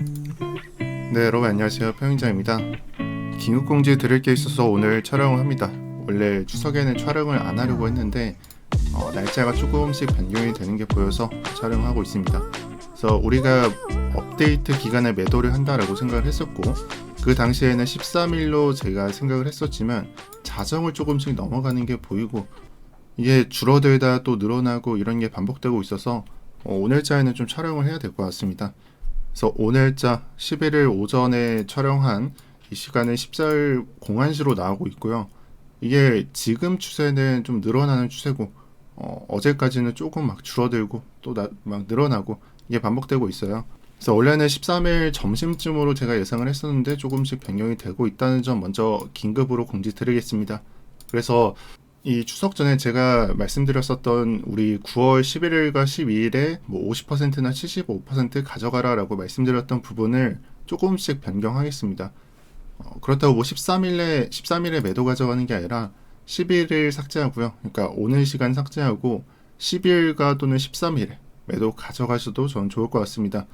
네 여러분 안녕하세요. 평인장입니다. 긴급공지 드릴 게 있어서 오늘 촬영을 합니다. 원래 추석에는 촬영을 안 하려고 했는데 어, 날짜가 조금씩 변경이 되는 게 보여서 촬영하고 있습니다. 그래서 우리가 업데이트 기간에 매도를 한다라고 생각을 했었고 그 당시에는 13일로 제가 생각을 했었지만 자정을 조금씩 넘어가는 게 보이고 이게 줄어들다 또 늘어나고 이런 게 반복되고 있어서 어, 오늘자에는 좀 촬영을 해야 될 것 같습니다 그래서 오늘자 11일 오전에 촬영한 이 시간은 14일 공안시로 나오고 있고요. 이게 지금 추세는 좀 늘어나는 추세고 어, 어제까지는 조금 막 줄어들고 또 막 늘어나고 이게 반복되고 있어요. 그래서 원래는 13일 점심쯤으로 제가 예상을 했었는데 조금씩 변경이 되고 있다는 점 먼저 긴급으로 공지 드리겠습니다. 그래서 이 추석 전에 제가 말씀드렸었던 우리 9월 11일과 12일에 뭐 50%나 75% 가져가라라고 말씀드렸던 부분을 조금씩 변경하겠습니다. 어, 그렇다고 뭐 13일에 13일에 매도 가져가는 게 아니라 11일 삭제하고요. 그러니까 오늘 시간 삭제하고 10일과 또는 13일에 매도 가져가셔도 저는 좋을 것 같습니다.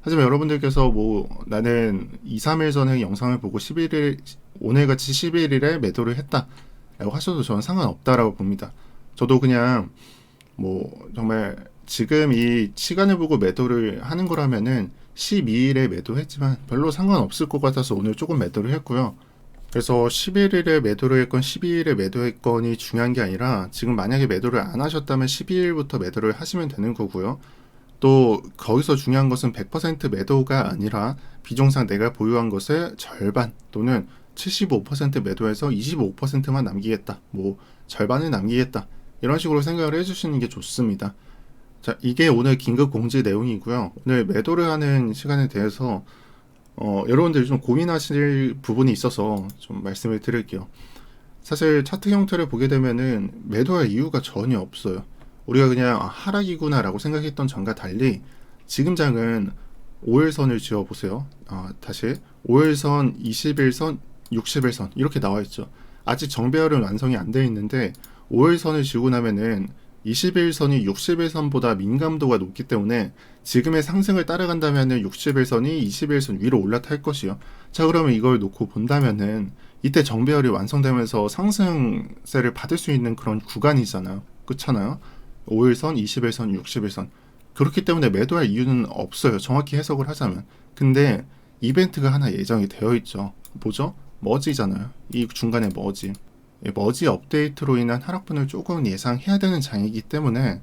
하지만 여러분들께서 뭐 나는 2, 3일 전에 영상을 보고 11일 오늘 같이 11일에 매도를 했다. 하셔도 저는 상관없다라고 봅니다. 저도 그냥 뭐 정말 지금 이 시간을 보고 매도를 하는 거라면은 12일에 매도했지만 별로 상관없을 것 같아서 오늘 조금 매도를 했고요. 그래서 11일에 매도를 했건 12일에 매도했건이 중요한 게 아니라 지금 만약에 매도를 안 하셨다면 12일부터 매도를 하시면 되는 거고요. 또 거기서 중요한 것은 100% 매도가 아니라 비종상 내가 보유한 것의 절반 또는 75% 매도해서 25%만 남기겠다. 뭐 절반을 남기겠다. 이런 식으로 생각을 해주시는 게 좋습니다. 자, 이게 오늘 긴급 공지 내용이고요. 오늘 매도를 하는 시간에 대해서 어, 여러분들이 좀 고민하실 부분이 있어서 좀 말씀을 드릴게요. 사실 차트 형태를 보게 되면은 매도할 이유가 전혀 없어요. 우리가 그냥 아, 하락이구나라고 생각했던 전과 달리 지금 장은 5일선을 지어 보세요. 아, 다시 5일선, 21선, 60일선 이렇게 나와 있죠. 아직 정배열은 완성이 안 되어 있는데 5일선을 지고 나면은 21선이 61선보다 민감도가 높기 때문에 지금의 상승을 따라간다면은 61선이 21선 위로 올라탈 것이요. 자, 그러면 이걸 놓고 본다면은 이때 정배열이 완성되면서 상승세를 받을 수 있는 그런 구간이잖아요. 그렇잖아요. 5일선, 21선, 61선. 그렇기 때문에 매도할 이유는 없어요. 정확히 해석을 하자면. 근데 이벤트가 하나 예정이 되어 있죠. 뭐죠? 머지잖아요. 이 중간에 머지. 머지 업데이트로 인한 하락분을 조금 예상해야 되는 장이기 때문에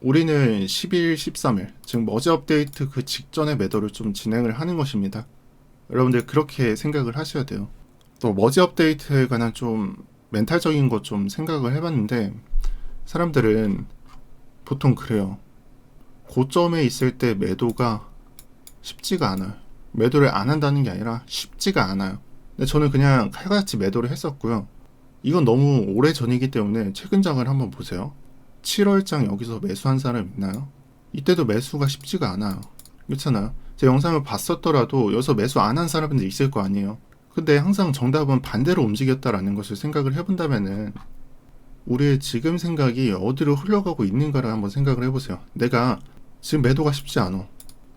우리는 10일, 13일, 즉 머지 업데이트 그 직전에 매도를 좀 진행을 하는 것입니다. 여러분들 그렇게 생각을 하셔야 돼요. 또 머지 업데이트에 관한 좀 멘탈적인 것 좀 생각을 해봤는데 사람들은 보통 그래요. 고점에 있을 때 매도가 쉽지가 않아요. 매도를 안 한다는 게 아니라 쉽지가 않아요. 근데 저는 그냥 칼같이 매도를 했었고요. 이건 너무 오래 전이기 때문에 최근 장을 한번 보세요. 7월장 여기서 매수한 사람 있나요? 이때도 매수가 쉽지가 않아요. 그렇잖아요. 제 영상을 봤었더라도 여기서 매수 안 한 사람들 있을 거 아니에요. 근데 항상 정답은 반대로 움직였다라는 것을 생각을 해본다면은 우리의 지금 생각이 어디로 흘러가고 있는가를 한번 생각을 해보세요. 내가 지금 매도가 쉽지 않아.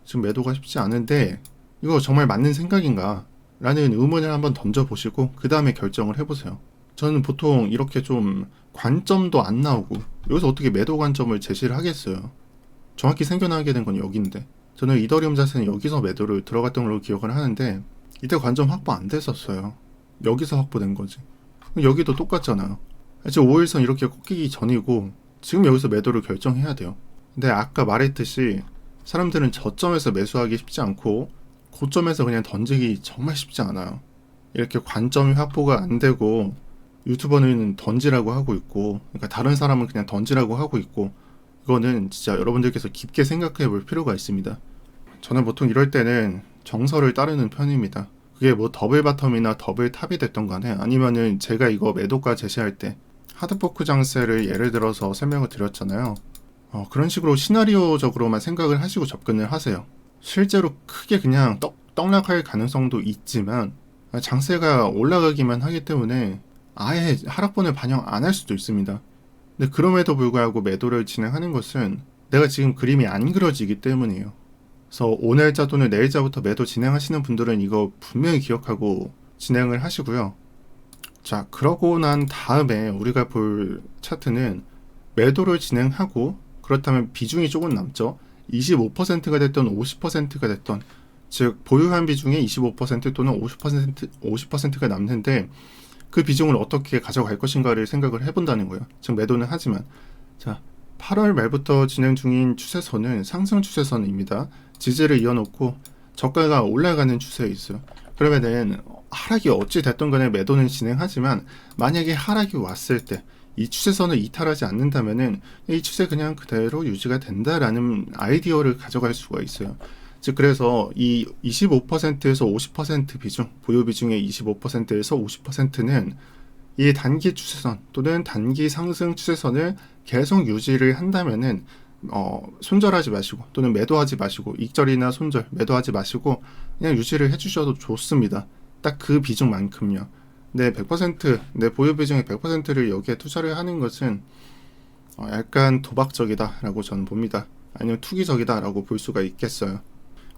지금 매도가 쉽지 않은데 이거 정말 맞는 생각인가? 라는 의문을 한번 던져보시고 그 다음에 결정을 해보세요. 저는 보통 이렇게 좀 관점도 안 나오고 여기서 어떻게 매도 관점을 제시를 하겠어요. 정확히 생겨나게 된 건 여기인데 저는 이더리움 자세는 여기서 매도를 들어갔던 걸로 기억을 하는데 이때 관점 확보 안 됐었어요. 여기서 확보된 거지. 여기도 똑같잖아요. 지금 5일선 이렇게 꺾이기 전이고 지금 여기서 매도를 결정해야 돼요. 근데 아까 말했듯이 사람들은 저점에서 매수하기 쉽지 않고 고점에서 그냥 던지기 정말 쉽지 않아요. 이렇게 관점이 확보가 안 되고 유튜버는 던지라고 하고 있고, 그러니까 다른 사람은 그냥 던지라고 하고 있고, 이거는 진짜 여러분들께서 깊게 생각해 볼 필요가 있습니다. 저는 보통 이럴 때는 정설을 따르는 편입니다. 그게 뭐 더블 바텀이나 더블 탑이 됐던 간에 아니면은 제가 이거 매도가 제시할 때 하드포크 장세를 예를 들어서 설명을 드렸잖아요. 어, 그런 식으로 시나리오적으로만 생각을 하시고 접근을 하세요. 실제로 크게 그냥 떡, 떡락할 가능성도 있지만 장세가 올라가기만 하기 때문에 아예 하락분을 반영 안 할 수도 있습니다. 근데 그럼에도 불구하고 매도를 진행하는 것은 내가 지금 그림이 안 그려지기 때문이에요. 그래서 오늘자 또는 내일자부터 매도 진행하시는 분들은 이거 분명히 기억하고 진행을 하시고요. 자, 그러고 난 다음에 우리가 볼 차트는 매도를 진행하고 그렇다면 비중이 조금 남죠. 25%가 됐던 50%가 됐던 즉 보유한 비중의 25% 또는 50% 50%가 남는데 그 비중을 어떻게 가져갈 것인가를 생각을 해본다는 거예요. 즉 매도는 하지만 자 8월 말부터 진행 중인 추세선은 상승 추세선입니다. 지지를 이어놓고 저가가 올라가는 추세에 있어요. 그러면은 하락이 어찌 됐던 간에 매도는 진행하지만 만약에 하락이 왔을 때 이 추세선을 이탈하지 않는다면은 이 추세 그냥 그대로 유지가 된다라는 아이디어를 가져갈 수가 있어요. 즉 그래서 이 25%에서 50% 비중 보유 비중의 25%에서 50%는 이 단기 추세선 또는 단기 상승 추세선을 계속 유지를 한다면은 어, 손절하지 마시고 또는 매도하지 마시고 익절이나 손절 매도하지 마시고 그냥 유지를 해주셔도 좋습니다. 딱 그 비중만큼요. 내 100%내 보유 비중의 100%를 여기에 투자를 하는 것은 어, 약간 도박적이다라고 저는 봅니다. 아니면 투기적이다라고 볼 수가 있겠어요.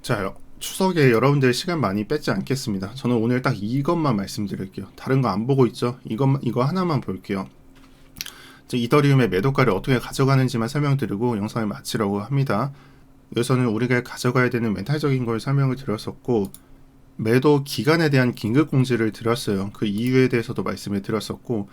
자, 추석에 여러분들 시간 많이 뺏지 않겠습니다. 저는 오늘 딱 이것만 말씀드릴게요. 다른 거 안 보고 있죠? 이것 이거 하나만 볼게요. 이더리움의 매도가를 어떻게 가져가는지만 설명드리고 영상을 마치려고 합니다. 여기서는 우리가 가져가야 되는 멘탈적인 걸 설명을 드렸었고 매도 기간에 대한 긴급 공지를 드렸어요. 그 이유에 대해서도 말씀을 드렸었고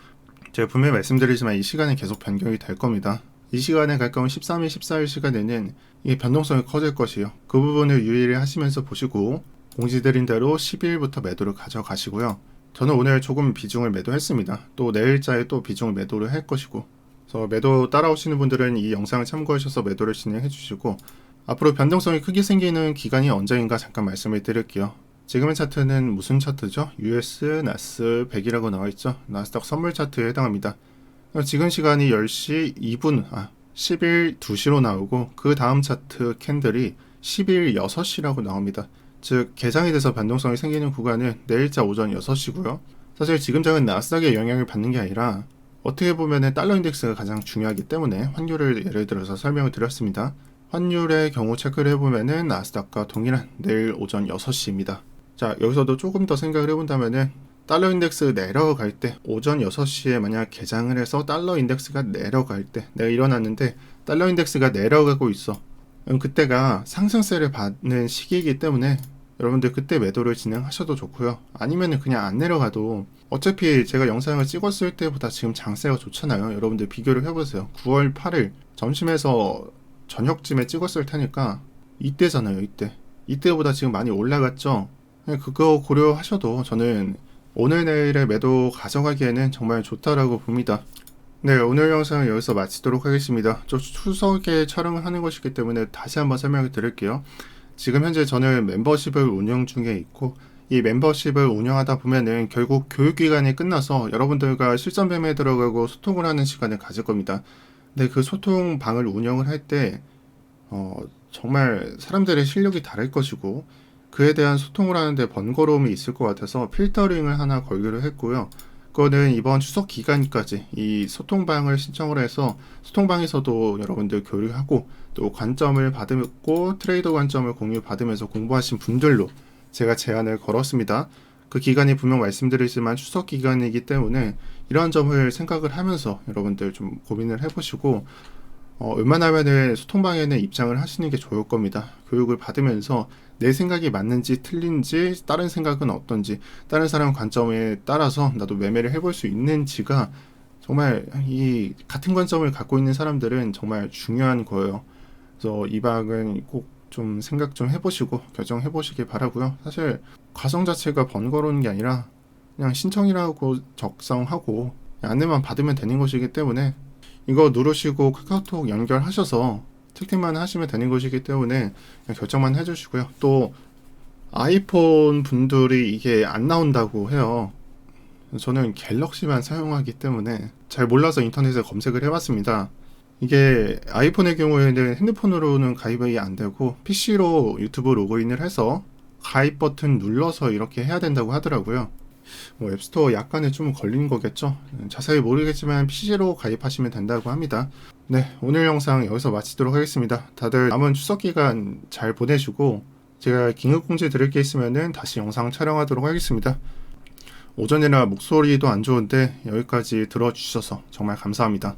제가 분명히 말씀드리지만 이 시간은 계속 변경이 될 겁니다. 이 시간에 가까운 13일, 14일 시간에는 이 변동성이 커질 것이요. 그 부분을 유의를 하시면서 보시고 공지드린 대로 12일부터 매도를 가져가시고요. 저는 오늘 조금 비중을 매도했습니다. 또 내일자에 또 비중을 매도를 할 것이고 그래서 매도 따라오시는 분들은 이 영상을 참고하셔서 매도를 진행해 주시고 앞으로 변동성이 크게 생기는 기간이 언제인가 잠깐 말씀을 드릴게요. 지금의 차트는 무슨 차트죠? US 나스 100이라고 나와 있죠. 나스닥 선물 차트에 해당합니다. 지금 시간이 10시 2분, 아, 10일 2시로 나오고 그 다음 차트 캔들이 10일 6시라고 나옵니다. 즉 개장이 돼서 변동성이 생기는 구간은 내일자 오전 6시고요. 사실 지금 장은 나스닥의 영향을 받는 게 아니라 어떻게 보면 달러 인덱스가 가장 중요하기 때문에 환율을 예를 들어서 설명을 드렸습니다. 환율의 경우 체크를 해보면은 나스닥과 동일한 내일 오전 6시입니다. 자, 여기서도 조금 더 생각을 해본다면은 달러 인덱스 내려갈 때 오전 6시에 만약 개장을 해서 달러 인덱스가 내려갈 때 내가 일어났는데 달러 인덱스가 내려가고 있어. 그때가 상승세를 받는 시기이기 때문에 여러분들 그때 매도를 진행하셔도 좋고요. 아니면은 그냥 안 내려가도 어차피 제가 영상을 찍었을 때보다 지금 장세가 좋잖아요. 여러분들 비교를 해보세요. 9월 8일 점심에서 저녁쯤에 찍었을 테니까 이때잖아요. 이때. 이때보다 지금 많이 올라갔죠. 그거 고려하셔도 저는 오늘 내일의 매도 가져가기에는 정말 좋다라고 봅니다. 네, 오늘 영상은 여기서 마치도록 하겠습니다. 저 추석에 촬영을 하는 것이기 때문에 다시 한번 설명을 드릴게요. 지금 현재 저는 멤버십을 운영 중에 있고 이 멤버십을 운영하다 보면은 결국 교육기간이 끝나서 여러분들과 실전 뱀에 들어가고 소통을 하는 시간을 가질 겁니다. 근데 그 소통 방을 운영을 할 때, 어, 정말 사람들의 실력이 다를 것이고, 그에 대한 소통을 하는데 번거로움이 있을 것 같아서 필터링을 하나 걸기로 했고요. 그거는 이번 추석 기간까지 이 소통방을 신청을 해서 소통방에서도 여러분들 교류하고 또 관점을 받고 트레이더 관점을 공유 받으면서 공부하신 분들로 제가 제안을 걸었습니다. 그 기간이 분명 말씀드리지만 추석 기간이기 때문에 이런 점을 생각을 하면서 여러분들 좀 고민을 해보시고 어, 웬만하면은 소통방에는 입장을 하시는 게 좋을 겁니다. 교육을 받으면서 내 생각이 맞는지 틀린지 다른 생각은 어떤지 다른 사람 관점에 따라서 나도 매매를 해볼 수 있는지가 정말 이 같은 관점을 갖고 있는 사람들은 정말 중요한 거예요. 그래서 이 방은 꼭 좀 생각 좀 해보시고 결정해 보시길 바라고요. 사실 과정 자체가 번거로운 게 아니라 그냥 신청이라고 적성하고 안내만 받으면 되는 것이기 때문에 이거 누르시고 카카오톡 연결하셔서 채팅만 하시면 되는 것이기 때문에 결정만 해주시고요. 또 아이폰 분들이 이게 안 나온다고 해요. 저는 갤럭시만 사용하기 때문에 잘 몰라서 인터넷에 검색을 해봤습니다. 이게 아이폰의 경우에는 핸드폰으로는 가입이 안 되고 PC로 유튜브 로그인을 해서 가입 버튼 눌러서 이렇게 해야 된다고 하더라고요. 뭐 앱스토어 약간의 좀 걸린 거겠죠. 음, 자세히 모르겠지만 PC로 가입하시면 된다고 합니다. 네, 오늘 영상 여기서 마치도록 하겠습니다. 다들 남은 추석 기간 잘 보내시고 제가 긴급 공지 드릴 게 있으면은 다시 영상 촬영하도록 하겠습니다. 오전이라 목소리도 안 좋은데 여기까지 들어주셔서 정말 감사합니다.